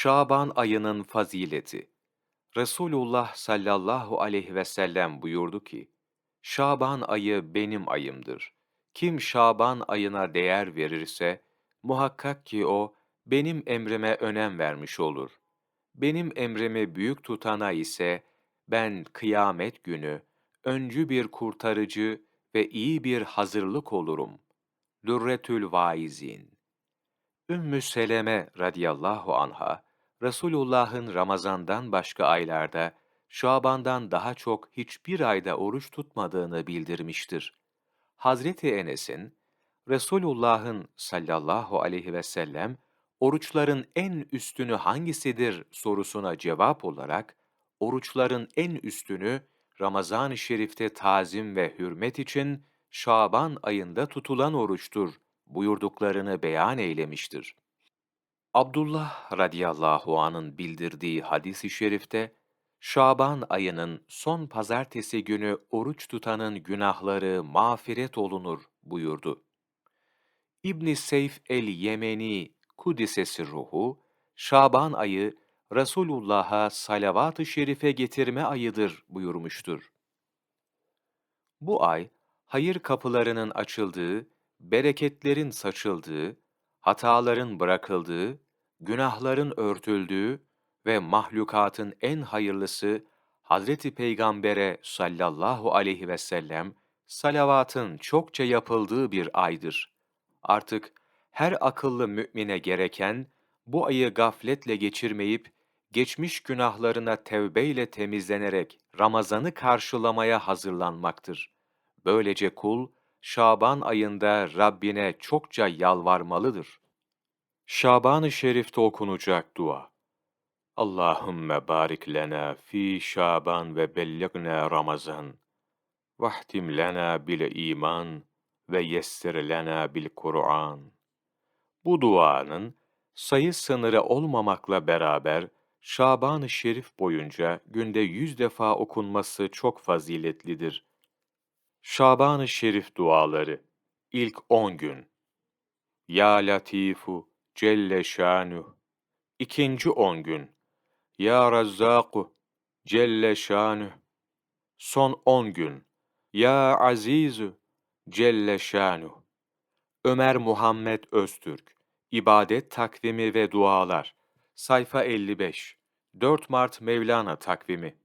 Şaban ayının fazileti. Resulullah sallallahu aleyhi ve sellem buyurdu ki, Şaban ayı benim ayımdır. Kim Şaban ayına değer verirse, muhakkak ki o, benim emrime önem vermiş olur. Benim emrimi büyük tutana ise, ben kıyamet günü, öncü bir kurtarıcı ve iyi bir hazırlık olurum. Dürretül Vaizin Ümmü Seleme radıyallahu anha, Resulullah'ın Ramazan'dan başka aylarda, Şaban'dan daha çok hiçbir ayda oruç tutmadığını bildirmiştir. Hazreti Enes'in, Resulullah'ın sallallahu aleyhi ve sellem, oruçların en üstünü hangisidir sorusuna cevap olarak, oruçların en üstünü Ramazan-ı Şerif'te tazim ve hürmet için Şaban ayında tutulan oruçtur buyurduklarını beyan eylemiştir. Abdullah radıyallahu anın bildirdiği hadis-i şerifte, Şaban ayının son pazartesi günü oruç tutanın günahları mağfiret olunur buyurdu. İbn Seyf el-Yemeni Kudisesi ruhu, Şaban ayı Resulullah'a salavat-ı şerife getirme ayıdır buyurmuştur. Bu ay, hayır kapılarının açıldığı, bereketlerin saçıldığı, hataların bırakıldığı, günahların örtüldüğü ve mahlukatın en hayırlısı Hazreti Peygamber'e sallallahu aleyhi ve sellem salavatın çokça yapıldığı bir aydır. Artık her akıllı mümine gereken bu ayı gafletle geçirmeyip geçmiş günahlarına tevbeyle temizlenerek Ramazan'ı karşılamaya hazırlanmaktır. Böylece kul Şaban ayında Rabbine çokça yalvarmalıdır. Şaban-ı Şerif'te okunacak dua. Allahümme barik lena fi Şaban ve belligna Ramazan. Vahtim lena bil iman ve yessir lena bil Kur'an. Bu duanın sayı sınırı olmamakla beraber Şaban-ı Şerif boyunca günde yüz defa okunması çok faziletlidir. Şaban-ı Şerif duaları ilk on gün Ya Latifu Celle Şanuh. İkinci on gün. Ya Razzaku Celle Şanuh. Son on gün. Ya Azizu Celle Şanuh. Ömer Muhammed Öztürk. İbadet Takvimi ve Dualar. Sayfa 55 4 Mart Mevlana Takvimi